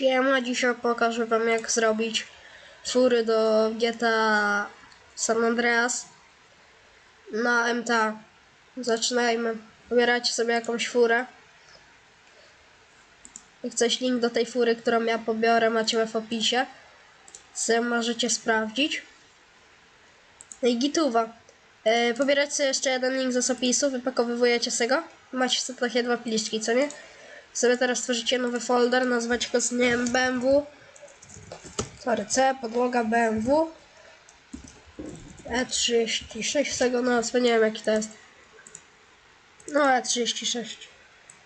Siema, dzisiaj pokażę wam jak zrobić fury do GTA San Andreas na MTA. Zaczynajmy. Wybieracie sobie jakąś furę. Jak coś link do tej fury, którą ja pobiorę, macie w opisie. Co możecie sprawdzić. No i gituwa. Yy, pobieracie sobie jeszcze jeden link z opisu, wypakowujecie sobie go. Macie sobie takie dwa pliczki, co nie? Sobie teraz stworzycie nowy folder, nazwać go z nie BMW. Sorry, C, podłoga BMW. E36 z tego nazwy, nie wiem jaki to jest. No E36.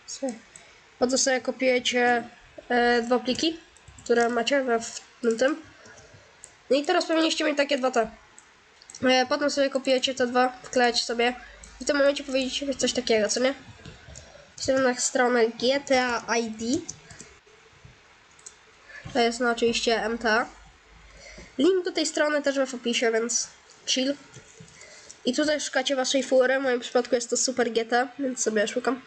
Sobie. Po to sobie kopiujecie e, dwa pliki, które macie we w tym. No i teraz powinniście mieć takie dwa te. E, potem sobie kopiujecie te dwa, wklejacie sobie i w tym momencie powiedzieć coś takiego, co nie? Na stronę GTA ID. To jest no oczywiście MTA. Link do tej strony też w opisie, więc chill. I tutaj szukacie waszej fury. W moim przypadku jest to Super GT, więc sobie szukam.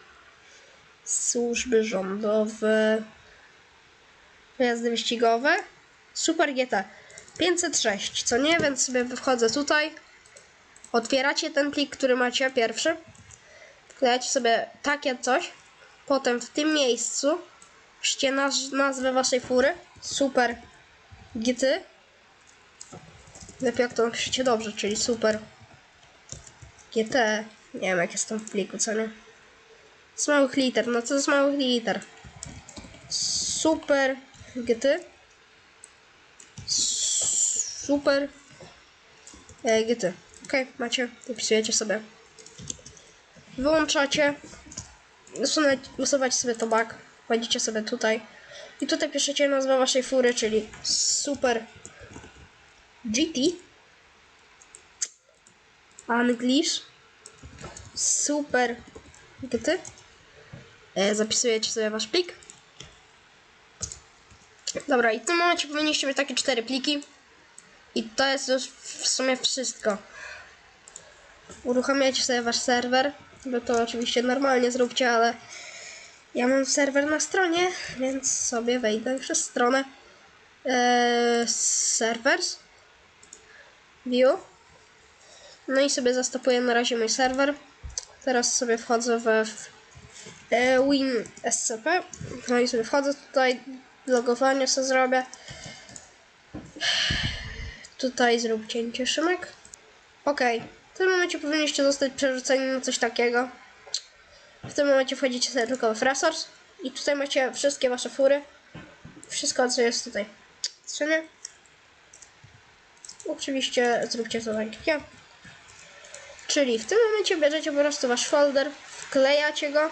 Służby rządowe. Pojazdy wyścigowe. Super GT. 506, co nie? Więc sobie wchodzę tutaj. Otwieracie ten plik, który macie pierwszy wklejacie sobie takie coś, potem w tym miejscu piszcie naz nazwę waszej fury, super GT, lepiej jak to napiszecie dobrze, czyli super GT, nie wiem jak jest tam w pliku, co nie, z małych liter, no co z małych liter, super GT, super e, GT, ok, macie, wpisujecie sobie wyłączacie, usuwać sobie to back, wchodzicie sobie tutaj. I tutaj piszecie nazwę waszej fury, czyli Super GT English Super GT e, zapisujecie sobie wasz plik. Dobra i w tym momencie powinniście mieć takie cztery pliki. I to jest już w sumie wszystko. Uruchamiacie sobie wasz serwer Wy to oczywiście normalnie zróbcie, ale ja mam serwer na stronie, więc sobie wejdę przez stronę eee, servers view. No i sobie zastopuję na razie mój serwer. Teraz sobie wchodzę we w, e, win scp no i sobie wchodzę tutaj logowanie sobie zrobię. Tutaj zrób cięcie szymek. Okej w tym momencie powinniście zostać przerzuceni na coś takiego. W tym momencie wchodzicie sobie tylko w resource i tutaj macie wszystkie wasze fury. Wszystko co jest tutaj. Czy nie? Oczywiście zróbcie to tak jak ja. Czyli w tym momencie bierzecie po prostu wasz folder, wklejacie go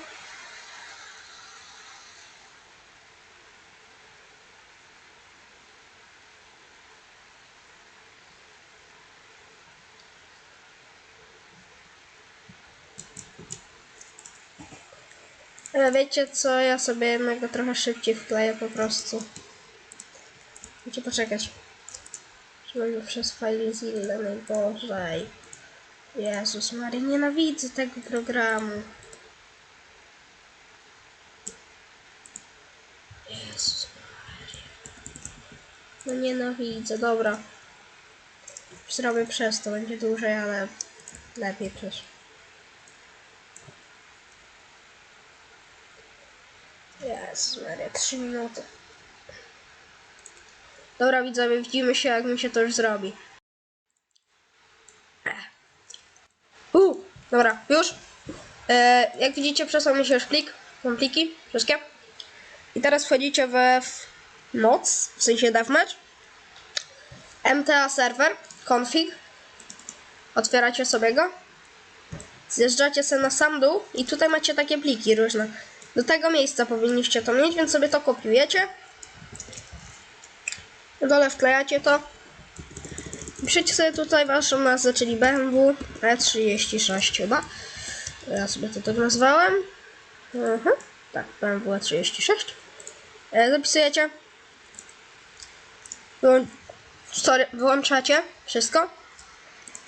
Ale wiecie co, ja sobie jednego trochę szybciej wkleję po prostu. Muszę poczekać. Żeby przez FileZilla najgorzej. Jezus Maria, nienawidzę tego programu. Jezus Maria. No nienawidzę, dobra. Zrobię przez to, będzie dłużej, ale lepiej przecież. Jezus Maria, 3 minuty. Dobra widzowie, widzimy się jak mi się to już zrobi. U, dobra, już. E, jak widzicie, przesłał mi się już plik. Mam pliki, wszystkie. I teraz wchodzicie we w moc, w sensie deathmatch. MTA server, config. Otwieracie sobie go. Zjeżdżacie sobie na sam dół i tutaj macie takie pliki różne. Do tego miejsca powinniście to mieć, więc sobie to kopiujecie. Na dole wklejacie to. Piszecie sobie tutaj waszą nazwę, czyli BMW E36 chyba. Ja sobie to tak nazwałem. Mhm. Tak, BMW E36. E, zapisujecie. Wyłączacie wszystko.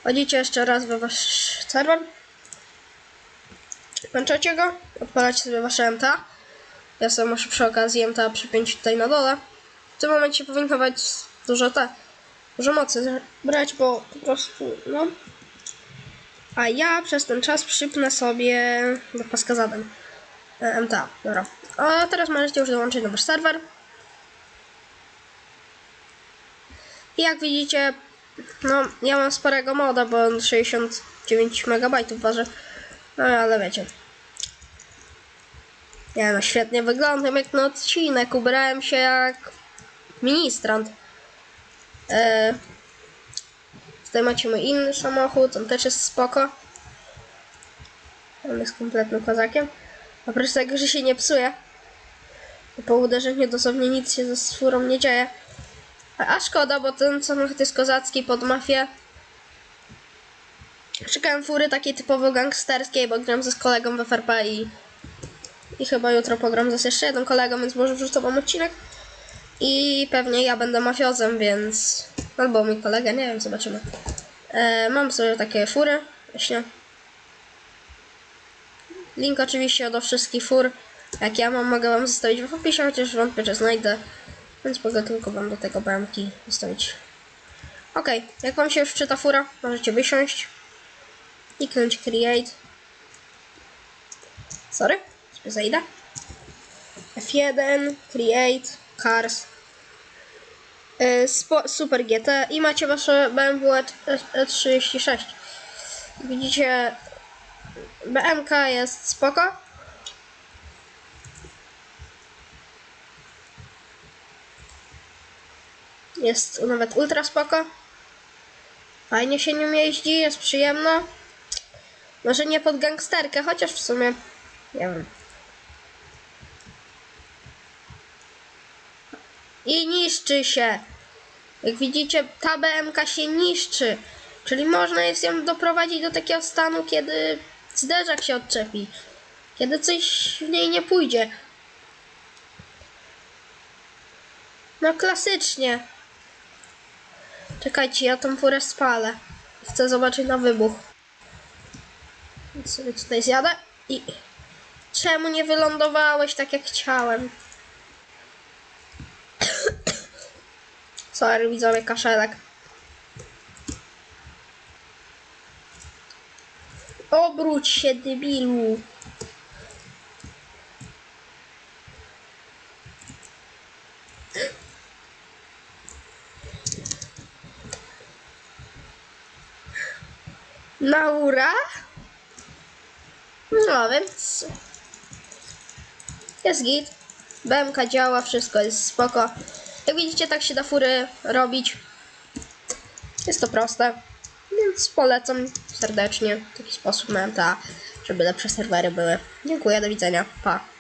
Chodzicie jeszcze raz we wasz serwer. Włączacie go, odpalacie sobie wasze MTA. Ja sobie muszę przy okazji MTA przypiąć tutaj na dole. w tym momencie powinno być dużo te, dużo mocy brać, bo po prostu, no. A ja przez ten czas przypnę sobie do paska zadań. E, MTA, dobra. A teraz możecie już dołączyć nowy serwer. I jak widzicie, no ja mam sporego moda, bo on 69 MB waży. No ale wiecie. Nie no, świetnie wyglądam jak na odcinek. Ubrałem się jak ministrant. E, tutaj macie mój inny samochód, on też jest spoko. On jest kompletnym kozakiem. Oprócz tego, że się nie psuje. Po uderzeniu dosłownie nic się ze furą nie dzieje. A szkoda, bo ten samochód jest kozacki pod mafię. Szukałem fury takiej typowo gangsterskiej, bo gram ze z kolegą w FRP i, i chyba jutro pogram z jeszcze jednym kolegą, więc może wrzucę wam odcinek. I pewnie ja będę mafiozem, więc... Albo mój kolega, nie wiem, zobaczymy. E, mam sobie takie fury, właśnie. Link oczywiście do wszystkich fur, jak ja mam, mogę wam zostawić w opisie, chociaż wątpię, że znajdę. Więc mogę tylko wam do tego bramki zostawić. Ok, jak wam się już wczyta fura, możecie wysiąść. Kliknąć create. Sorry, sobie zejdę. F1, create, cars. Y, Spo, super GT i macie wasze BMW E- E36. Widzicie, BMK jest spoko. Jest nawet ultra spoko. Fajnie się nim jeździ, jest przyjemno. Może nie pod gangsterkę, chociaż w sumie nie wiem. I niszczy się. Jak widzicie, ta BMK się niszczy. Czyli można jest ją doprowadzić do takiego stanu, kiedy zderzak się odczepi. Kiedy coś w niej nie pójdzie. No klasycznie. Czekajcie, ja tą furę spalę. Chcę zobaczyć na wybuch. Więc sobie tutaj zjadę i... Czemu nie wylądowałeś tak jak chciałem? Sorry, widzowie, kaszelek. Obróć się, debilu. Naura? No więc... Jest git. BMK działa, wszystko jest spoko. Jak widzicie, tak się da fury robić. Jest to proste. Więc polecam serdecznie w taki sposób na MTA, żeby lepsze serwery były. Dziękuję, do widzenia. Pa.